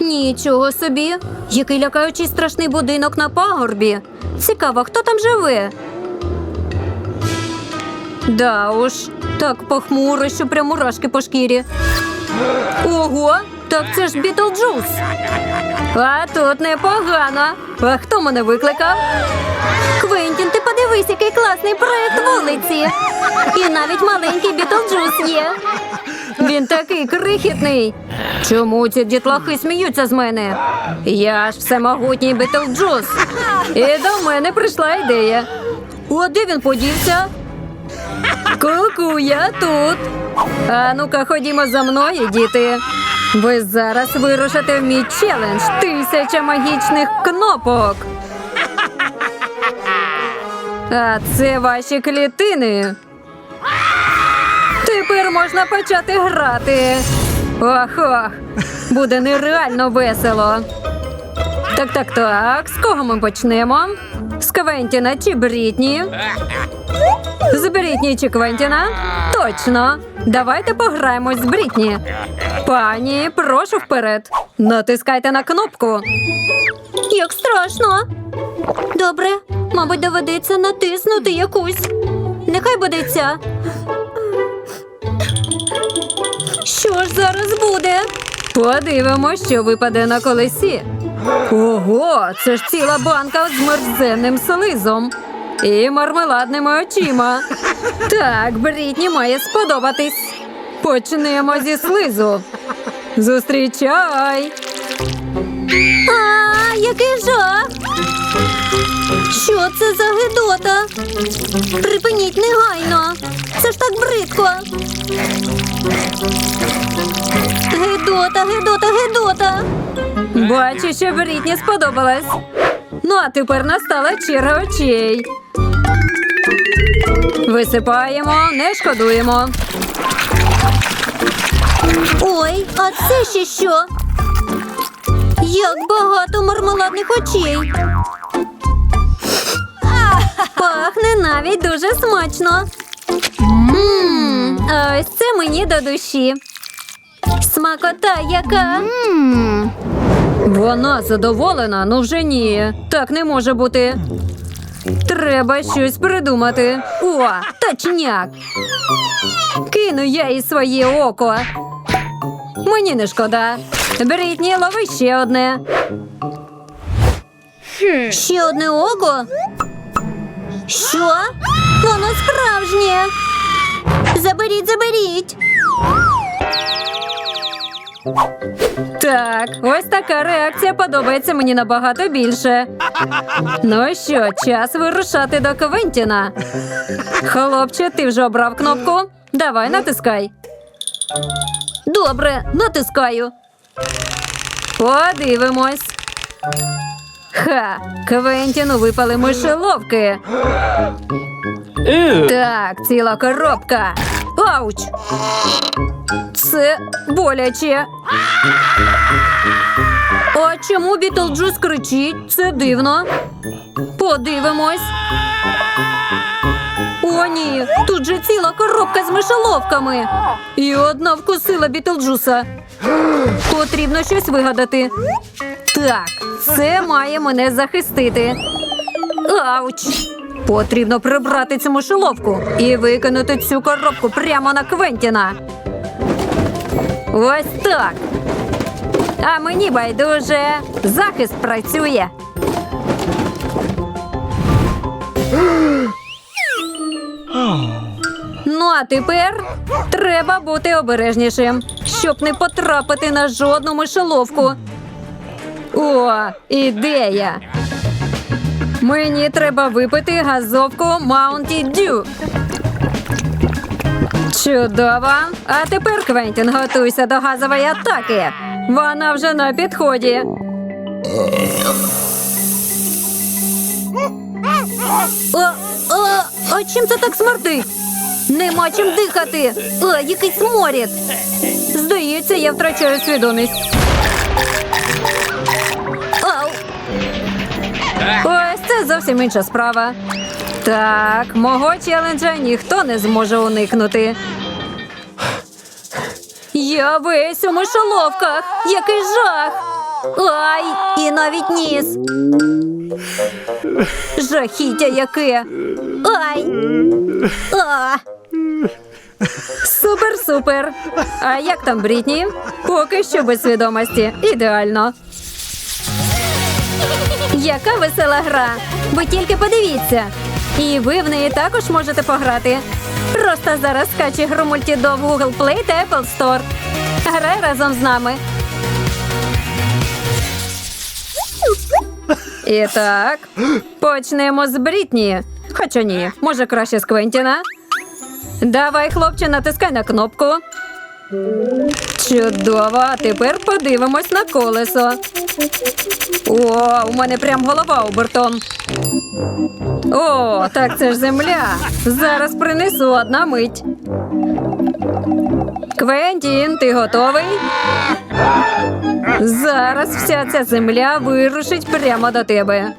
Нічого собі. Який лякаючий страшний будинок на пагорбі. Цікаво, хто там живе? Да уж, так похмуро, що прям мурашки по шкірі. Ого, так це ж Бітлджус. А тут непогано. А хто мене викликав? Квентін, ти подивись, який класний. І навіть маленький Бітлджус є. Він такий крихітний. Чому ці дітлахи сміються з мене? Я ж всемогутній Бітлджус. І до мене прийшла ідея. О, де він подівся? Ку-ку, я тут. А ну-ка, ходімо за мною, діти. Ви зараз вирушите в мій челендж тисяча магічних кнопок. А це ваші клітини. Тепер можна почати грати. Ох-ох, буде нереально весело. Так, так, так. З кого ми почнемо? З Квентіна чи Брітні? З Брітні чи Квентіна? Точно. Давайте пограємось з Брітні. Пані, прошу вперед. Натискайте на кнопку. Як страшно. Добре, мабуть, доведеться натиснути якусь. Нехай буде ця. Що ж зараз буде? Подивимось, що випаде на колесі. Ого, це ж ціла банка з мерзенним слизом і мармеладними очима. Так, Брітні має сподобатись. Почнемо зі слизу. Зустрічай. А, який жах! Що це за гидота? Припиніть негайно. Це ж так бридко. Гидота, гидота, гидота. Бачу, що Брітні сподобалась. Ну, а тепер настала черга очей. Висипаємо, не шкодуємо. Ой, а це ще що? Як багато мармеладних очей. Пахне навіть дуже смачно. Мм, а ось це мені до душі. Смакота яка. Вона задоволена, ну вже ні. Так не може бути. Треба щось придумати. О, точняк. Кину я і своє око. Мені не шкода. Брітні, лови ще одне. Ще одне око? Що? Воно справжнє. Заберіть, заберіть. Так, ось така реакція подобається мені набагато більше. Ну що, час вирушати до Квентіна. Хлопче, ти вже обрав кнопку? Давай, натискай. Добре, натискаю. Подивимось. Ха, Квентіну випали мишеловки. Так, ціла коробка. Ауч! Це боляче. А чому Бітлджус кричить? Це дивно. Подивимось. О, ні, тут же ціла коробка з мишоловками. І одна вкусила Бітлджуса. Потрібно щось вигадати. Так, це має мене захистити. Ауч! Потрібно прибрати цю мишеловку і викинути цю коробку прямо на Квентіна. Ось так. А мені байдуже. Захист працює. А тепер треба бути обережнішим, щоб не потрапити на жодну мишоловку. О, ідея! Мені треба випити газовку Mountain Dew. Чудово! А тепер, Квентін, готуйся до газової атаки. Вона вже на підході. О, о, а чим це так смердить? Нема чим дихати. О, який сморід. Здається, я втрачаю свідомість. Ау. Ось це зовсім інша справа. Так, мого челенджа ніхто не зможе уникнути. Я весь у мишоловках. Який жах! Ай, і навіть ніс. Жахіття яке. Ай. Супер, супер. А як там Брітні? Поки що без свідомості. Ідеально. Яка весела гра. Ви тільки подивіться. І ви в неї також можете пограти. Просто зараз скачи гру мультідо в Google Play та Apple Store. Грай разом з нами. І так, почнемо з Брітні. Хоча ні, може краще з Квентіна. Давай, хлопче, натискай на кнопку. Чудово, а тепер подивимось на колесо. О, у мене прям голова обертом. О, так це ж земля. Зараз принесу одна мить. Квентін, ти готовий? Зараз вся ця земля вирушить прямо до тебе.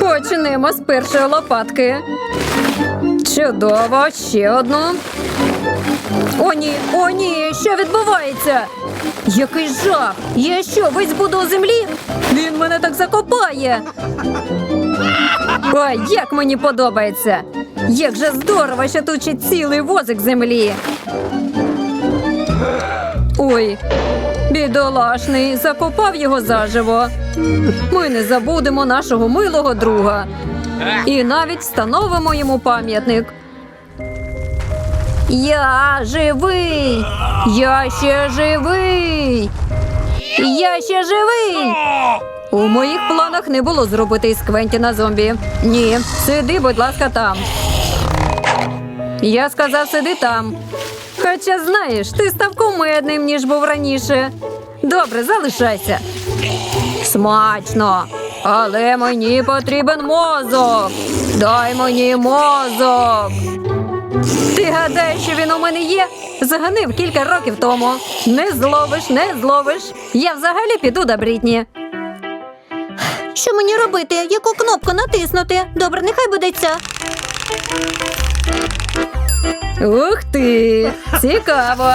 Почнемо з першої лопатки. Чудово, ще одну. О, ні, о, ні, що відбувається? Який жах! Я що, весь буду у землі? Він мене так закопає. Ой, як мені подобається! Як же здорово, що тут ще цілий возик землі. Ой, бідолашний, закопав його заживо. Ми не забудемо нашого милого друга. І навіть встановимо йому пам'ятник. Я живий! Я ще живий! Я ще живий! У моїх планах не було зробити із Квентіна зомбі. Ні, сиди, будь ласка, там. Я сказав, сиди там. Хоча знаєш, ти став кумедним, ніж був раніше. Добре, залишайся. Смачно. Але мені потрібен мозок. Дай мені мозок. Ти гадаєш, що він у мене є? Заганив кілька років тому. Не зловиш, не зловиш. Я взагалі піду до Брітні. Що мені робити? Яку кнопку натиснути? Добре, нехай буде ця. Ух ти! Цікаво.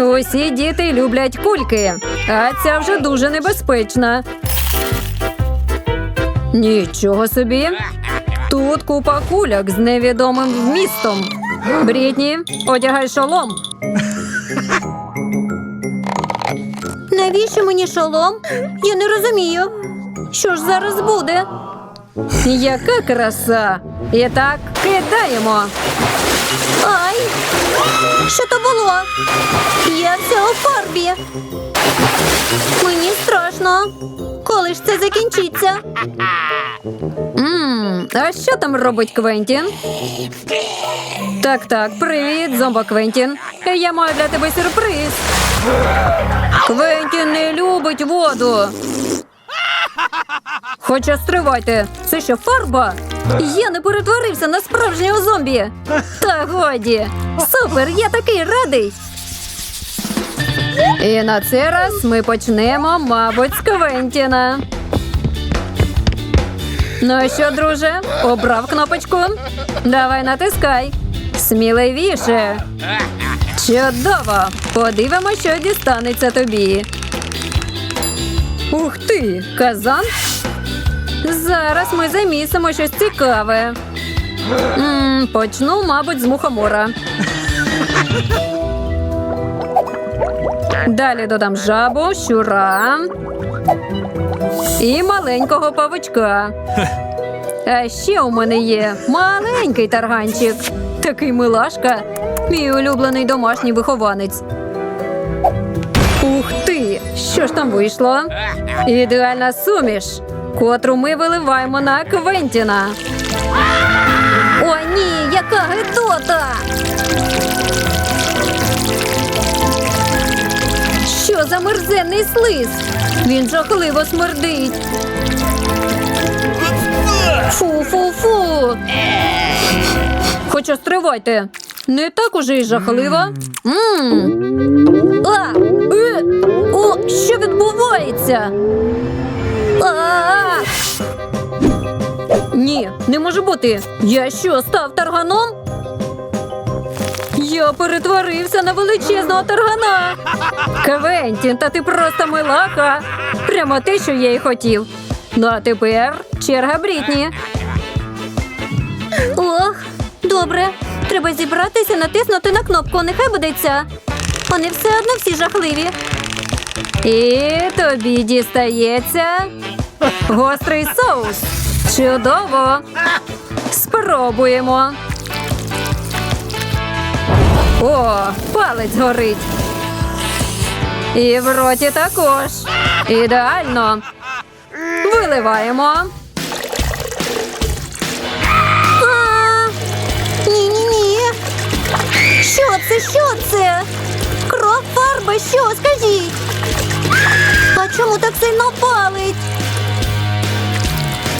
Усі діти люблять кульки, а ця вже дуже небезпечна. Нічого собі. Тут купа куляк з невідомим вмістом. Брітні, одягай шолом. Навіщо мені шолом? Я не розумію. Що ж зараз буде? Яка краса! І так кидаємо. Ай! Що то було? Я вся у фарбі. Мені страшно. Коли ж це закінчиться? Ммм, а що там робить Квентін? Так, так, привіт, зомбо Квентін. Я маю для тебе сюрприз. Квентін не любить воду. Хоча стривайте, це що фарба? Я не перетворився на справжнього зомбі. Та годі. Супер, я такий радий. І на цей раз ми почнемо, мабуть, з Квентіна. Ну що, друже, обрав кнопочку? Давай натискай. Сміливіше. Чудово! Подивимося, що дістанеться тобі. Ух ти, казан. Зараз ми замісимо щось цікаве. м почну, мабуть, з мухомора. Далі додам жабу, щура і маленького павучка. А ще у мене є маленький тарганчик. Такий милашка, мій улюблений домашній вихованець. Ух ти! Що ж там вийшло? Ідеальна суміш, котру ми виливаємо на Квентіна. О, ні, яка гидота! Що за мерзенний слиз? Він жахливо смердить. Фу-фу-фу. Хоча стривайте. Не так уже й жахливо. М. А! О, що відбувається? А! Ні, не може бути. Я що, став тарганом? Я перетворився на величезного таргана. Квентін, та ти просто милаха. Прямо те, що я й хотів. Ну а тепер черга Брітні. Ох, добре. Треба зібратися, натиснути на кнопку. Нехай буде ця. Вони все одно всі жахливі. І тобі дістається гострий соус. Чудово. Спробуємо. О, палець горить. І в роті також. Ідеально. Виливаємо. Ні-ні-ні. Що це? Що це? Палить?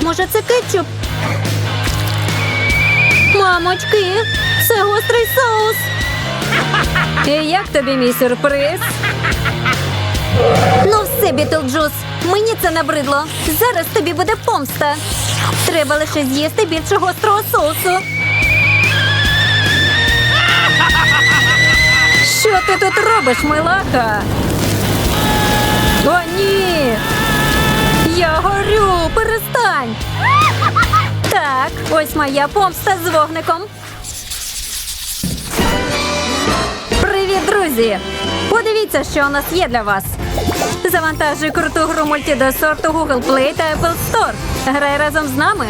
Може, це кетчуп? Мамочки, це гострий соус. І як тобі мій сюрприз? Ну все, Бітлджус, мені це набридло. Зараз тобі буде помста. Треба лише з'їсти більше гострого соусу. Що ти тут робиш, милаха? О, ні! Я горю, перестань! Так, ось моя помста з вогником. Привіт, друзі! Подивіться, що у нас є для вас. Завантажуй круту гру мультидесорту Google Play та Apple Store. Грай разом з нами.